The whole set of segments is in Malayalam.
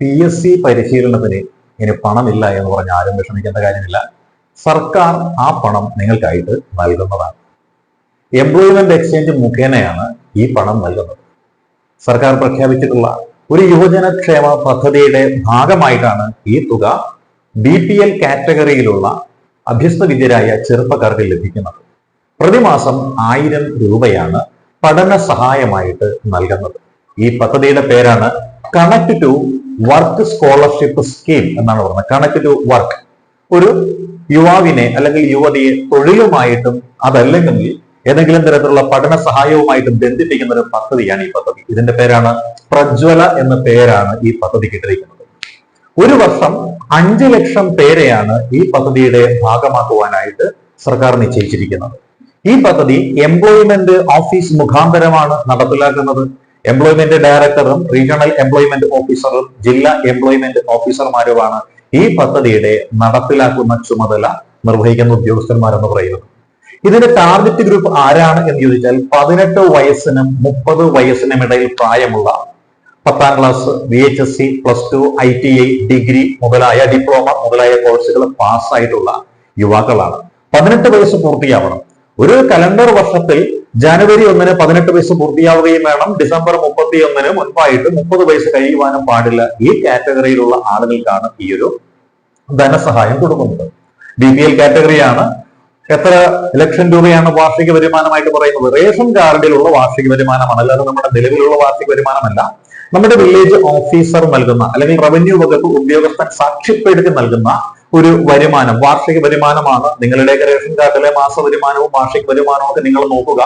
പി എസ് സി പരിശീലനത്തിന് ഇനി പണമില്ല എന്ന് പറഞ്ഞ് ആരും വിഷമിക്കേണ്ട കാര്യമില്ല. സർക്കാർ ആ പണം നിങ്ങൾക്കായിട്ട് നൽകുന്നതാണ്. എംപ്ലോയ്മെന്റ് എക്സ്ചേഞ്ച് മുഖേനയാണ് ഈ പണം നൽകുന്നത്. സർക്കാർ പ്രഖ്യാപിച്ചിട്ടുള്ള ഒരു യുവജനക്ഷേമ പദ്ധതിയുടെ ഭാഗമായിട്ടാണ് ഈ തുക ബി പി എൽ കാറ്റഗറിയിലുള്ള അഭ്യസ്തവിദ്യരായ ചെറുപ്പക്കാർക്ക് ലഭിക്കുന്നത്. പ്രതിമാസം ആയിരം രൂപയാണ് പഠന സഹായമായിട്ട് നൽകുന്നത്. ഈ പദ്ധതിയുടെ പേരാണ് connect to work scholarship scheme എന്നാണ് പറയുന്നത് കണക്ട് ടു വർക്ക് ഒരു യുവാവിനെ അല്ലെങ്കിൽ യുവതിയെ തൊഴിലുമായിട്ടും അതല്ലെങ്കിൽ ഏതെങ്കിലും തരത്തിലുള്ള പഠന സഹായവുമായിട്ടും ബന്ധിപ്പിക്കുന്ന ഒരു പദ്ധതിയാണ് ഈ പദ്ധതി. ഇതിന്റെ പേരാണ് പ്രജ്വല എന്ന പേരാണ് ഈ പദ്ധതിക്ക് ഇട്ടിരിക്കുന്നത് ഒരു വർഷം അഞ്ച് ലക്ഷം പേരെയാണ് ഈ പദ്ധതിയുടെ ഭാഗമാക്കുവാനായിട്ട് സർക്കാർ നിശ്ചയിച്ചിരിക്കുന്നത്. ഈ പദ്ധതി എംപ്ലോയ്മെന്റ് ഓഫീസ് മുഖാന്തരമാണ് നടപ്പിലാക്കുന്നത്. എംപ്ലോയ്മെന്റ് ഡയറക്ടറും റീജിയണൽ എംപ്ലോയ്മെന്റ് ഓഫീസറും ജില്ലാ എംപ്ലോയ്മെന്റ് ഓഫീസർമാരുമാണ് ഈ പദ്ധതിയുടെ നടപ്പിലാക്കുന്ന ചുമതല നിർവഹിക്കുന്ന ഉദ്യോഗസ്ഥന്മാരെന്ന് പറയുന്നത്. ഇതിന്റെ ടാർഗറ്റ് ഗ്രൂപ്പ് ആരാണ് എന്ന് ചോദിച്ചാൽ പതിനെട്ട് വയസ്സിനും മുപ്പത് വയസ്സിനും ഇടയിൽ പ്രായമുള്ള പത്താം class V H S C plus two I T I degree മുതലായ ഡിപ്ലോമ മുതലായ കോഴ്സുകൾ പാസ്സായിട്ടുള്ള യുവാക്കളാണ്. പതിനെട്ട് വയസ്സ് പൂർത്തിയാവണം. ഒരു കലണ്ടർ വർഷത്തിൽ ജനുവരി ഒന്നിന് പതിനെട്ട് വയസ്സ് പൂർത്തിയാവുകയും വേണം. ഡിസംബർ മുപ്പത്തി ഒന്നിന് മുൻപായിട്ട് മുപ്പത് വയസ്സ് കഴിയുവാനും പാടില്ല. ഈ കാറ്റഗറിയിലുള്ള ആളുകൾക്കാണ് ഈ ഒരു ധനസഹായം കൊടുക്കുന്നത്. ബി പി എൽ കാറ്റഗറിയാണ് എത്ര ലക്ഷം രൂപയാണ് വാർഷിക വരുമാനമായിട്ട് പറയുന്നത്? റേഷൻ കാർഡിലുള്ള വാർഷിക വരുമാനമാണ്. അല്ലാതെ നമ്മുടെ നിലവിലുള്ള വാർഷിക വരുമാനമല്ല. നമ്മുടെ വില്ലേജ് ഓഫീസർ നൽകുന്ന അല്ലെങ്കിൽ റവന്യൂ വകുപ്പ് ഉദ്യോഗസ്ഥൻ സാക്ഷ്യപ്പെടുത്തി നൽകുന്ന ഒരു വരുമാനം വാർഷിക വരുമാനമാണ്. നിങ്ങളുടെ റേഷൻ കാർഡിലെ മാസ വരുമാനവും വാർഷിക വരുമാനവും ഒക്കെ നിങ്ങൾ നോക്കുക.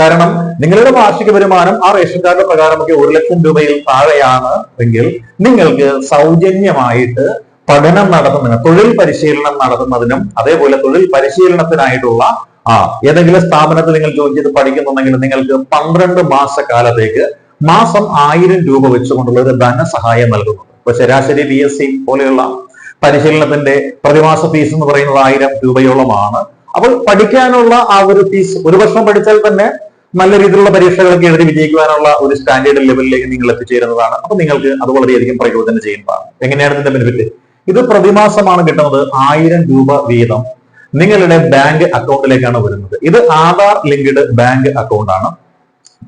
കാരണം നിങ്ങളുടെ വാർഷിക വരുമാനം ആ റേഷൻ കാർഡ് പ്രകാരമൊക്കെ ഒരു ലക്ഷം രൂപയിൽ താഴെയാണ് എങ്കിൽ നിങ്ങൾക്ക് സൗജന്യമായിട്ട് പഠനം നടത്തുന്നതിന് തൊഴിൽ പരിശീലനം നടത്തുന്നതിനും അതേപോലെ തൊഴിൽ പരിശീലനത്തിനായിട്ടുള്ള ആ ഏതെങ്കിലും സ്ഥാപനത്തിൽ നിങ്ങൾ ജോയിൻ ചെയ്ത് പഠിക്കുന്നുണ്ടെങ്കിൽ നിങ്ങൾക്ക് പന്ത്രണ്ട് മാസക്കാലത്തേക്ക് മാസം ആയിരം രൂപ വെച്ചുകൊണ്ടുള്ള ഒരു ധനസഹായം നൽകുന്നു ഇപ്പൊ ശരാശരി ബി എസ് സി പോലെയുള്ള പരിശീലനത്തിന്റെ പ്രതിമാസ ഫീസ് എന്ന് പറയുന്നത് ആയിരം രൂപയോളമാണ്. അപ്പോൾ പഠിക്കാനുള്ള ആ ഒരു ഫീസ് ഒരു വർഷം പഠിച്ചാൽ തന്നെ നല്ല രീതിയിലുള്ള പരീക്ഷകളൊക്കെ എഴുതി വിജയിക്കുവാനുള്ള ഒരു സ്റ്റാൻഡേർഡ് ലെവലിലേക്ക് നിങ്ങൾ എത്തിച്ചേരുന്നതാണ്. അപ്പൊ നിങ്ങൾക്ക് അത് വളരെയധികം പ്രയോജനം ചെയ്യുന്നതാണ്. എങ്ങനെയാണ് ഇതിന്റെ ബെനിഫിറ്റ് ഇത് പ്രതിമാസമാണ് കിട്ടുന്നത് ആയിരം രൂപ വീതം നിങ്ങളുടെ ബാങ്ക് അക്കൗണ്ടിലേക്കാണ് വരുന്നത്. ഇത് ആധാർ ലിങ്ക്ഡ് ബാങ്ക് അക്കൗണ്ട് ആണ്.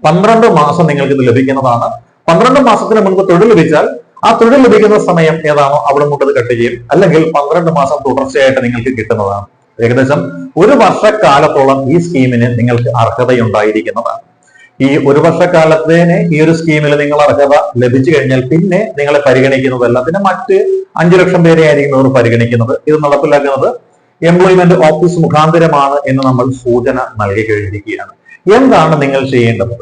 പന്ത്രണ്ട് മാസം നിങ്ങൾക്ക് ഇത് ലഭിക്കുന്നതാണ്. പന്ത്രണ്ട് മാസത്തിന് മുൻപ് തൊഴിൽ ലഭിച്ചാൽ ആ തൊഴിൽ ലഭിക്കുന്ന സമയം ഏതാണോ അവിടെ മുട്ടത് കട്ട് ചെയ്യും. അല്ലെങ്കിൽ പന്ത്രണ്ട് മാസം തുടർച്ചയായിട്ട് നിങ്ങൾക്ക് കിട്ടുന്നതാണ്. ഏകദേശം ഒരു വർഷക്കാലത്തോളം ഈ സ്കീമിന് നിങ്ങൾക്ക് അർഹതയുണ്ടായിരിക്കുന്നതാണ്. ഈ ഒരു വർഷക്കാലത്തേന് ഈ ഒരു സ്കീമിൽ നിങ്ങൾ അർഹത ലഭിച്ചു കഴിഞ്ഞാൽ പിന്നെ നിങ്ങളെ പരിഗണിക്കുന്നതല്ല പിന്നെ മറ്റ് അഞ്ചു ലക്ഷം പേരെ ആയിരിക്കും അവർ പരിഗണിക്കുന്നത്. ഇത് നടപ്പിലാക്കുന്നത് എംപ്ലോയ്മെന്റ് ഓഫീസ് മുഖാന്തരമാണ് എന്ന് നമ്മൾ സൂചന നൽകി കഴിഞ്ഞിരിക്കുകയാണ്. എന്താണ് നിങ്ങൾ ചെയ്യേണ്ടത്?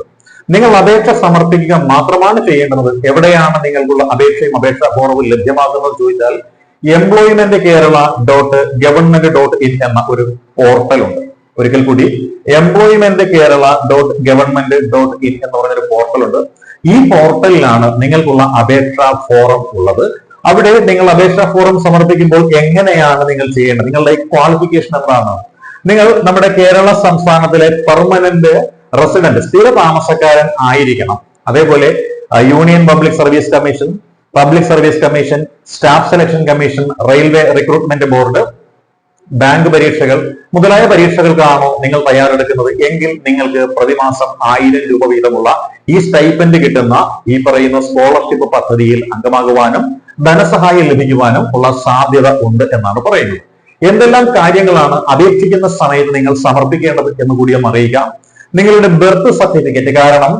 നിങ്ങൾ അപേക്ഷ സമർപ്പിക്കുക മാത്രമാണ് ചെയ്യേണ്ടത്. എവിടെയാണ് നിങ്ങൾക്കുള്ള അപേക്ഷയും അപേക്ഷാ ഫോറവും ലഭ്യമാകുന്നത് ചോദിച്ചാൽ employment Kerala dot government dot in എന്ന ഒരു പോർട്ടൽ ഉണ്ട്. ഒരിക്കൽ കൂടി employment Kerala dot government dot in എന്ന് പറഞ്ഞൊരു പോർട്ടൽ ഉണ്ട്. ഈ പോർട്ടലിലാണ് നിങ്ങൾക്കുള്ള അപേക്ഷാ ഫോറം ഉള്ളത്. അവിടെ നിങ്ങൾ അപേക്ഷാ ഫോറം സമർപ്പിക്കുമ്പോൾ എങ്ങനെയാണ് നിങ്ങൾ ചെയ്യേണ്ടത്? നിങ്ങളുടെ ക്വാളിഫിക്കേഷൻ എന്താണ് നിങ്ങൾ നമ്മുടെ കേരള സംസ്ഥാനത്തിലെ പെർമനന്റ് റെസിഡന്റ് സ്ഥിര താമസക്കാരൻ ആയിരിക്കണം. അതേപോലെ union public service commission public service commission staff selection commission railway recruitment board bank പരീക്ഷകൾ മുതലായ പരീക്ഷകൾക്കാണോ നിങ്ങൾ തയ്യാറെടുക്കുന്നത്? എങ്കിൽ നിങ്ങൾക്ക് പ്രതിമാസം ആയിരം രൂപ വീതമുള്ള ഈ സ്റ്റൈപ്പൻഡ് കിട്ടുന്ന ഈ പറയുന്ന സ്കോളർഷിപ്പ് പദ്ധതിയിൽ അംഗമാകുവാനും ധനസഹായം ലഭിക്കുവാനും ഉള്ള സാധ്യത ഉണ്ട് എന്നാണ് പറയുന്നത്. എന്തെല്ലാം കാര്യങ്ങളാണ് അപേക്ഷിക്കുന്ന സമയത്ത് നിങ്ങൾ സമർപ്പിക്കേണ്ടത് എന്ന് കൂടി അറിയിക്കാം നിങ്ങളുടെ ബർത്ത് സർട്ടിഫിക്കറ്റ് കാരണം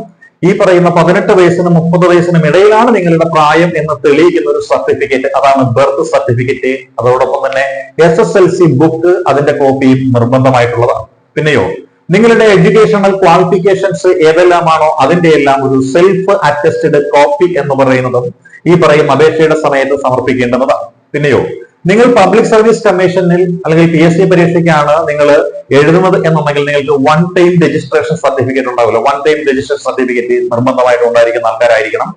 ഈ പറയുന്ന പതിനെട്ട് വയസ്സിനും മുപ്പത് വയസ്സിനും ഇടയിലാണ് നിങ്ങളുടെ പ്രായം എന്ന് തെളിയിക്കുന്ന ഒരു സർട്ടിഫിക്കറ്റ് അതാണ് ബർത്ത് സർട്ടിഫിക്കറ്റ് അതോടൊപ്പം തന്നെ S S L C book അതിന്റെ കോപ്പിയും നിർബന്ധമായിട്ടുള്ളതാണ്. പിന്നെയോ നിങ്ങളുടെ എഡ്യൂക്കേഷണൽ ക്വാളിഫിക്കേഷൻസ് ഏതെല്ലാമാണോ അതിന്റെ എല്ലാം ഒരു സെൽഫ് അറ്റസ്റ്റഡ് കോപ്പി എന്ന് പറയുന്നതും ഈ പറയും അപേക്ഷയുടെ സമയത്ത് സമർപ്പിക്കേണ്ടതാണ്. പിന്നെയോ നിങ്ങൾ പബ്ലിക് സർവീസ് കമ്മീഷനിൽ അല്ലെങ്കിൽ പി എസ് സി പരീക്ഷയ്ക്കാണ് നിങ്ങൾ എഴുതുന്നത് എന്നുണ്ടെങ്കിൽ നിങ്ങൾക്ക് വൺ ടൈം രജിസ്ട്രേഷൻ സർട്ടിഫിക്കറ്റ് ഉണ്ടാവില്ല. വൺ ടൈം രജിസ്ട്രേഷൻ സർട്ടിഫിക്കറ്റ് നിർബന്ധമായിട്ട് ഉണ്ടായിരിക്കുന്ന ആൾക്കാരായിരിക്കണം.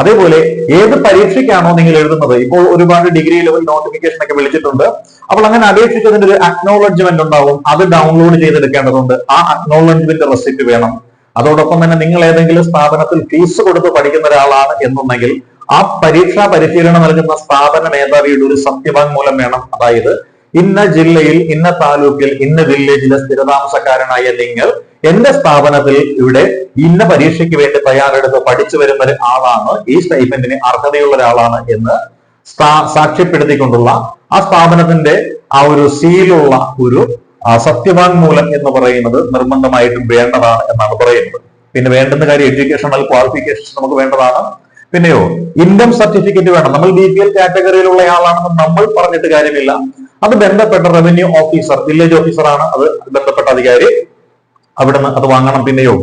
അതേപോലെ ഏത് പരീക്ഷയ്ക്കാണോ നിങ്ങൾ എഴുതുന്നത്? ഇപ്പോൾ ഒരുപാട് ഡിഗ്രി ലെവൽ നോട്ടിഫിക്കേഷൻ ഒക്കെ വിളിച്ചിട്ടുണ്ട്. അപ്പോൾ അങ്ങനെ അപേക്ഷിച്ചതിന്റെ ഒരു അക്നോളജ്മെന്റ് ഉണ്ടാവും. അത് ഡൗൺലോഡ് ചെയ്തെടുക്കേണ്ടതുണ്ട്. ആ അക്നോളജ്മെന്റ് റെസിപ്റ്റ് വേണം. അതോടൊപ്പം തന്നെ നിങ്ങൾ ഏതെങ്കിലും സ്ഥാപനത്തിൽ ഫീസ് കൊടുത്ത് പഠിക്കുന്ന ഒരാളാണ് എന്നുണ്ടെങ്കിൽ ആ പരീക്ഷാ പരിശീലനം നൽകുന്ന സ്ഥാപന മേധാവിയുടെ ഒരു സത്യവാങ്മൂലം വേണം. അതായത് ഇന്ന ജില്ലയിൽ ഇന്ന താലൂക്കിൽ ഇന്ന വില്ലേജിലെ സ്ഥിരതാമസക്കാരനായ നിങ്ങൾ എന്റെ സ്ഥാപനത്തിൽ ഇവിടെ ഇന്ന പരീക്ഷയ്ക്ക് വേണ്ടി തയ്യാറെടുത്ത് പഠിച്ചു വരുന്ന ഒരു ആളാണ്. ഈ സ്റ്റൈപ്പൻഡിന് അർഹതയുള്ള ഒരാളാണ് എന്ന് സാക്ഷ്യപ്പെടുത്തിക്കൊണ്ടുള്ള ആ സ്ഥാപനത്തിന്റെ ആ ഒരു സീലുള്ള ഒരു സത്യവാങ്മൂലം എന്ന് പറയുന്നത് നിർബന്ധമായിട്ടും വേണ്ടതാണ് എന്നാണ് പറയുന്നത്. പിന്നെ വേണ്ടുന്ന കാര്യം എഡ്യൂക്കേഷണൽ ക്വാളിഫിക്കേഷൻസ് നമുക്ക് വേണ്ടതാണ്. പിന്നെയോ ഇൻകം സർട്ടിഫിക്കറ്റ് വേണം. നമ്മൾ ബി പി എൽ കാറ്റഗറിയിലുള്ള ആളാണെന്ന് നമ്മൾ പറഞ്ഞിട്ട് കാര്യമില്ല. അത് ബന്ധപ്പെട്ട റവന്യൂ ഓഫീസർ വില്ലേജ് ഓഫീസറാണ് അത് ബന്ധപ്പെട്ട അധികാരി അവിടുന്ന് അത് വാങ്ങണം. പിന്നെയോ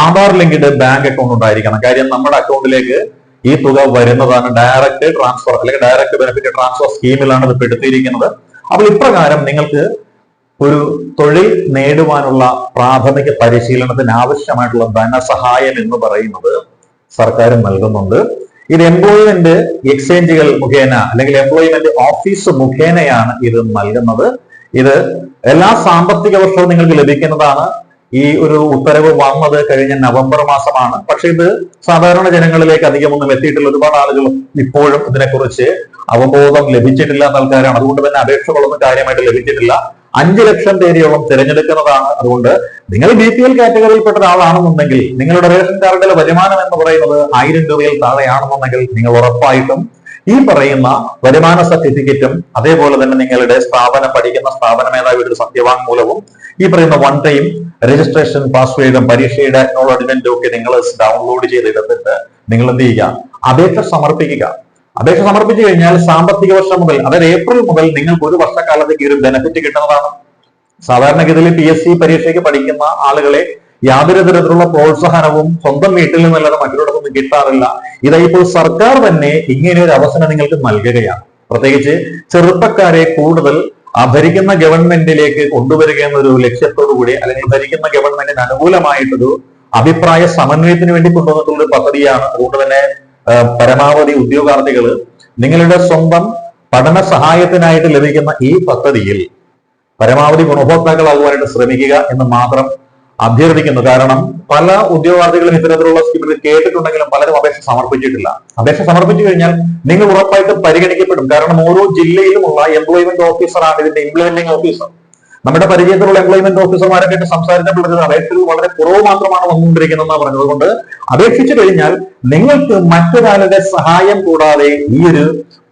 ആധാർ ലിങ്ക്ഡ് ബാങ്ക് അക്കൗണ്ട് ഉണ്ടായിരിക്കണം. കാര്യം നമ്മുടെ അക്കൗണ്ടിലേക്ക് ഈ തുക വരുന്നതാണ് ഡയറക്റ്റ് ട്രാൻസ്ഫർ അല്ലെങ്കിൽ ഡയറക്റ്റ് ബെനിഫിറ്റ് ട്രാൻസ്ഫർ സ്കീമിലാണ് ഇത് പെടുത്തിയിരിക്കുന്നത് അപ്പോൾ ഇപ്രകാരം നിങ്ങൾക്ക് ഒരു തൊഴിൽ നേടുവാനുള്ള പ്രാഥമിക പരിശീലനത്തിന് ആവശ്യമായിട്ടുള്ള ധനസഹായം എന്ന് പറയുന്നത് സർക്കാർ നൽകുന്നുണ്ട്. ഇത് എംപ്ലോയ്മെന്റ് എക്സ്ചേഞ്ചുകൾ മുഖേന അല്ലെങ്കിൽ എംപ്ലോയ്മെന്റ് ഓഫീസ് മുഖേനയാണ് ഇത് നൽകുന്നത്. ഇത് എല്ലാ സാമ്പത്തിക വർഷവും നിങ്ങൾക്ക് ലഭിക്കുന്നതാണ്. ഈ ഒരു ഉത്തരവ് വന്നത് കഴിഞ്ഞ നവംബർ മാസമാണ്. പക്ഷെ ഇത് സാധാരണ ജനങ്ങളിലേക്ക് അധികമൊന്നും എത്തിയിട്ടില്ല. ഒരുപാട് ആളുകൾ ഇപ്പോഴും ഇതിനെക്കുറിച്ച് അവബോധം ലഭിച്ചിട്ടില്ലാത്ത ആൾക്കാരാണ്. അതുകൊണ്ട് തന്നെ അപേക്ഷകളൊന്നും കാര്യമായിട്ട് ലഭിച്ചിട്ടില്ല. അഞ്ചു ലക്ഷം പേരെയോളം തിരഞ്ഞെടുക്കുന്നതാണ്. അതുകൊണ്ട് നിങ്ങൾ ബി പി എൽ കാറ്റഗറിയിൽപ്പെട്ട ഒരാളാണെന്നുണ്ടെങ്കിൽ നിങ്ങളുടെ റേഷൻ കാർഡിലെ വരുമാനം എന്ന് പറയുന്നത് ആയിരം രൂപയിൽ താഴെയാണെന്നുണ്ടെങ്കിൽ നിങ്ങൾ ഉറപ്പായിട്ടും ഈ പറയുന്ന വരുമാന സർട്ടിഫിക്കറ്റും അതേപോലെ തന്നെ നിങ്ങളുടെ സ്ഥാപനം പഠിക്കുന്ന സ്ഥാപന മേധാവിയുടെ സത്യവാങ്മൂലവും ഈ പറയുന്ന വൺ ടൈം രജിസ്ട്രേഷൻ പാസ്വേഡും പരീക്ഷയുടെ അക്നോളജ്മെന്റും ഒക്കെ നിങ്ങൾ ഡൗൺലോഡ് ചെയ്ത് എടുത്തിട്ട് നിങ്ങൾ എന്ത് ചെയ്യുക? അപേക്ഷ സമർപ്പിക്കുക. അപേക്ഷ സമർപ്പിച്ചു കഴിഞ്ഞാൽ സാമ്പത്തിക വർഷം മുതൽ അതായത് ഏപ്രിൽ മുതൽ നിങ്ങൾക്ക് ഒരു വർഷക്കാലത്തേക്ക് ഒരു ബെനഫിറ്റ് കിട്ടുന്നതാണ്. സാധാരണഗതിയിൽ പി എസ് സി പരീക്ഷയ്ക്ക് പഠിക്കുന്ന ആളുകളെ യാതൊരു തരത്തിലുള്ള പ്രോത്സാഹനവും സ്വന്തം വീട്ടിൽ നിന്നല്ലാതെ മറ്റൊരിടത്തൊന്നും കിട്ടാറില്ല. ഇതാ ഇപ്പോൾ സർക്കാർ തന്നെ ഇങ്ങനെ ഒരു അവസരം നിങ്ങൾക്ക് നൽകുകയാണ്. പ്രത്യേകിച്ച് ചെറുപ്പക്കാരെ കൂടുതൽ ഭരിക്കുന്ന ഗവൺമെന്റിലേക്ക് കൊണ്ടുവരിക എന്നൊരു ലക്ഷ്യത്തോടു കൂടി അല്ലെങ്കിൽ ഭരിക്കുന്ന ഗവൺമെന്റിന് അനുകൂലമായിട്ടൊരു അഭിപ്രായ സമന്വയത്തിന് വേണ്ടി കൊണ്ടുവന്നിട്ടുള്ള ഒരു പദ്ധതിയാണ്. അതുകൊണ്ട് തന്നെ പരമാവധി ഉദ്യോഗാർത്ഥികൾ നിങ്ങളുടെ സ്വന്തം പഠന സഹായത്തിനായിട്ട് ലഭിക്കുന്ന ഈ പദ്ധതിയിൽ പരമാവധി ഗുണഭോക്താക്കളാകുവാനായിട്ട് ശ്രമിക്കുക എന്ന് മാത്രം അഭ്യർത്ഥിക്കുന്നു. കാരണം പല ഉദ്യോഗാർത്ഥികളും ഇത്തരത്തിലുള്ള സ്കീമിൽ കേട്ടിട്ടുണ്ടെങ്കിലും പലരും അപേക്ഷ സമർപ്പിച്ചിട്ടില്ല. അപേക്ഷ സമർപ്പിച്ചു കഴിഞ്ഞാൽ നിങ്ങൾ ഉറപ്പായിട്ടും പരിഗണിക്കപ്പെടും. കാരണം ഓരോ ജില്ലയിലുമുള്ള എംപ്ലോയ്മെന്റ് ഓഫീസറാണ് ഇതിന്റെ ഇംപ്ലിമെന്റിംഗ് ഓഫീസർ നമ്മുടെ പരിചയത്തിലുള്ള എംപ്ലോയ്മെന്റ് ഓഫീസർമാരൊക്കെ സംസാരിച്ചപ്പോൾ അപേക്ഷകൾ വളരെ കുറവ് മാത്രമാണ് വന്നുകൊണ്ടിരിക്കുന്നതെന്ന് പറഞ്ഞത്. അതുകൊണ്ട് അപേക്ഷിച്ചു കഴിഞ്ഞാൽ നിങ്ങൾക്ക് മറ്റൊരാളുടെ സഹായം കൂടാതെ ഈ ഒരു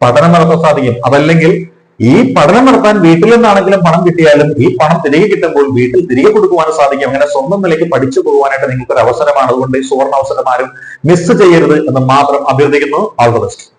പഠനം നടത്താൻ സാധിക്കും. അതല്ലെങ്കിൽ ഈ പഠനം നടത്താൻ വീട്ടിൽ നിന്നാണെങ്കിലും പണം കിട്ടിയാലും ഈ പണം തിരികെ കിട്ടുമ്പോൾ വീട്ടിൽ തിരികെ കൊടുക്കുവാനും സാധിക്കും. അങ്ങനെ സ്വന്തം നിലയ്ക്ക് പഠിച്ചു പോകുവാനായിട്ട് നിങ്ങൾക്ക് ഒരു അവസരമാണ് അതുകൊണ്ട് ഈ സുവർണ അവസരം ആരും മിസ് ചെയ്യരുത് എന്ന് മാത്രം അഭ്യർത്ഥിക്കുന്നു. All the best